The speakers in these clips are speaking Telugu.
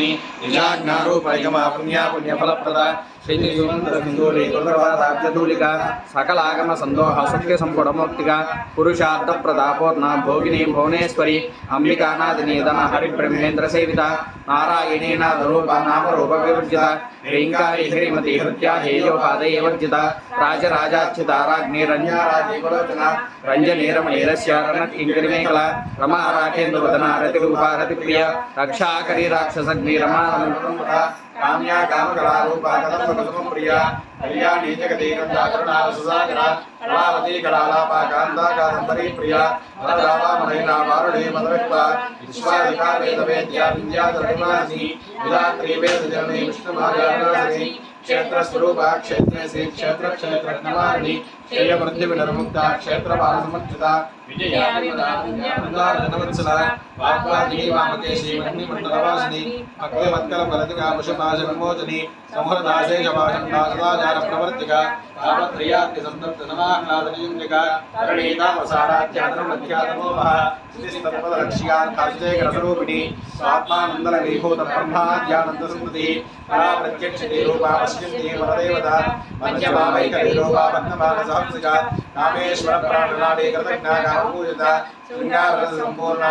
పుణ్యనాశిని పుణ్యా పుణ్యఫలప్రద ధూళిక సకలాగమ సందోహ సత్య సంపుడమూర్తిగా పురుషార్థ ప్రదాపూర్ణ భోగిని భువనేశ్వరి అంబికానాథిని ధన హరి సేవిత నారాయణేన రూప నామరూప వివర్జిత శ్రీంకారి శ్రీమతి హృత్యా హేయోపాదయవర్జిత వర్జిత రాజ్ఞి రంజారాజీవలోచన రంజనీరమణీరస్య రణకింకరిమేకల రమా రాకేంద్రవదన రతిరూప రతిప్రియ రక్షాకరి రాక్షసగ్ని రమా కామ్యా కామకళారూపా కదంబ ప్రియ కళ్యాణి జగతి గంధాకరుణా సుసాగర కళావతి కళాలాపా కాంతా కాదంబరీ ప్రియ రావామనైనా వారుణి మదవిత్వ విశ్వాదికా వేద వేద్యా విద్యాధరుణాసి విధాత్రి వేద జనని విష్ణుమార్యాసి క్షేత్ర స్వరూప క్షేత్రే శ్రీ క్షేత్ర క్షేత్ర నమాని క్షేయ వృద్ధి వినర్ముక్త క్షేత్ర భక్తివత్కల ఫలతిగా పశుపాశ విమోచని సంహృదాశేష భాషం సంతప్త సమాహ్లాదనియుంజిక కరణీతామసారాధ్యాతమధ్యాతమోమః స్థితిస్తత్పదలక్ష్యార్థాశ్చే స్వాత్మానందన విభూత పరా వరదేవత కామేశ్వర ప్రాణనాడే కామపూజిత శృంగార సంపూర్ణ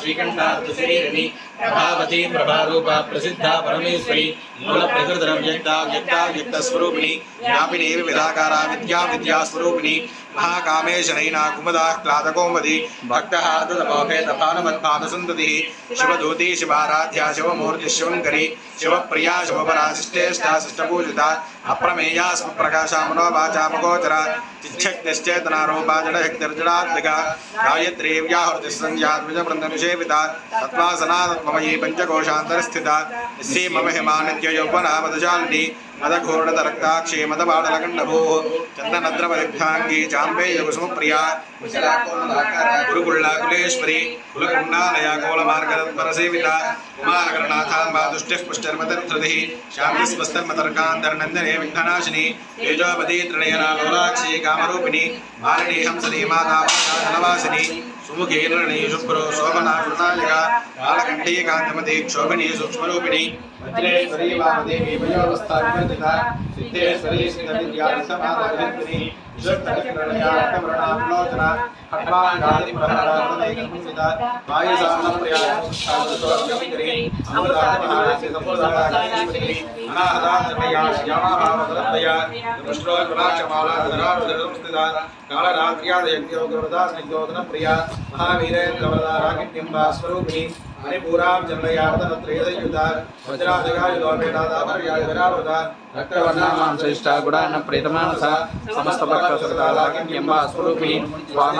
శ్రీకంఠార్థ శరీరిణి ప్రభావతి ప్రభారూప ప్రసిద్ధ పరమేశ్వరి మూల ప్రకృతి వ్యక్త వ్యక్త వ్యక్త స్వరూపిణి వ్యాపిని విధాకార విద్యా విద్యా స్వరూపిణి महाकामेशनैना कुमदा क्लादकोमदी भक्तः तदमोहे तपानमत्पादसन्ततिः शिवधूती शिवाराध्या शिवमूर्तिशिवङ्करी शिवप्रिया शिवपराशिष्टेष्टा शिष्टपूजिता अप्रमेया स्वप्रकाशा मनोवाचामगोचरा चिच्छक्तिश्चेतनारूपा जडशक्तिर्जडात्मिका गायत्रीव्याहृतिसंज्ञात्मजवृन्दनिषेविता तत्त्वासना, तत्त्वमयी, पञ्चकोशान्तरस्थिता श्रीमम हिमानद्ययोपनामदशालिनी తత్వాసనా తత్వమయీ పంచకోశాంతరస్థిత శ్రీ మమ చాంబేయ కుసుమప్రియా గురుకుళ్ళాకులేశ్వరి కులకుండాలయ కోలమార్గదత్పర సేవిత కుమారకరనాథాంబా దుష్టిః పుష్టిర్మతిర్ధృతి విఘ్ననాశిని తేజోపతి త్రిణయనా లోలాక్షి కామరూపిణి మాలిని హంసని మాతా ధనవాసిని సుముఖే నిర్ణయ శుభ్రో శోభనా కృతాలిక కాలకంఠీ కాంతమతి క్షోభిని సూక్ష్మరూపిణి వజ్రేశ్వరీ వామదేవి వయోవస్థా వివర్జిత సిద్ధేశ్వరీ శ్రీధరిద్యాసమాధిని విశుద్ధకరణయాటవర్ణాలోచన అమృతాది మహారాజి సంపూర్ణాగాని కాళరాత్ర్యాదయజ్ఞోగ్రవదా స్నిగ్ధోదన ప్రియ మహావీరేంద్రవరదారాకిట్యంబా స్వరూపిణి హరిపూరాం జన్మయార్దనత్రేదయుత వజ్రాదిగాయుధోపేటాదాపర్యాదివరావృత రక్తవర్ణామాం శ్రేష్ఠ గుడాన్న ప్రీతమానస సమస్త భక్త సకలాకింబ స్వరూపిణి స్వామి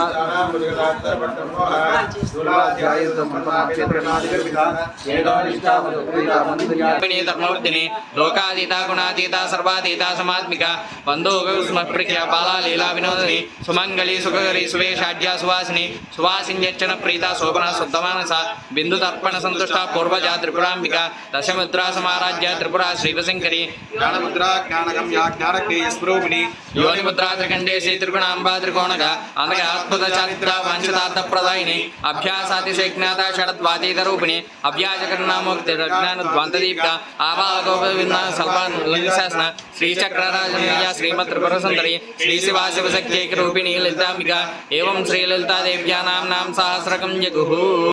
ధర్మవర్ధిని లోకాతీత గుణాతీత సర్వాతీత సమాత్మిక బంధోగస్మప్రియ బాలా లీలా వినోదిని సుమంగళి సుఖకరి సువేషాఢ్య సువాసిని సువాసిన్యచ్చన ప్రీత శోభన శుద్ధమానస బిందు తర్పణ సంతుష్ట పూర్వజ త్రిపురాంబిక దశముద్రా సమారాజ్య త్రిపుర శ్రీవశంకరి జ్ఞానముద్రా జ్ఞానగమ్య జ్ఞానక్రియ స్వరూపిణి యోని ముద్రా త్రికండేశి త్రిగుణాంబా త్రికోణగ అనగా అద్భుత చారిత్ర ప్రదాయిని అభ్యాసాతిశజ్ఞాత షడద్వాతీత రూపిణి ద్వంతదీప్త సల్వాన్ ఆబాలగోపవిన్న శ్రీ శ్రీచక్రరాజనీయ శ్రీమత్ త్రిపుర సుందరి శ్రీ శివా శివశక్తి రూపిణి లలితాంబిక. ఏం శ్రీ లలితాదేవ్యా నాం సహస్రకం జగుః.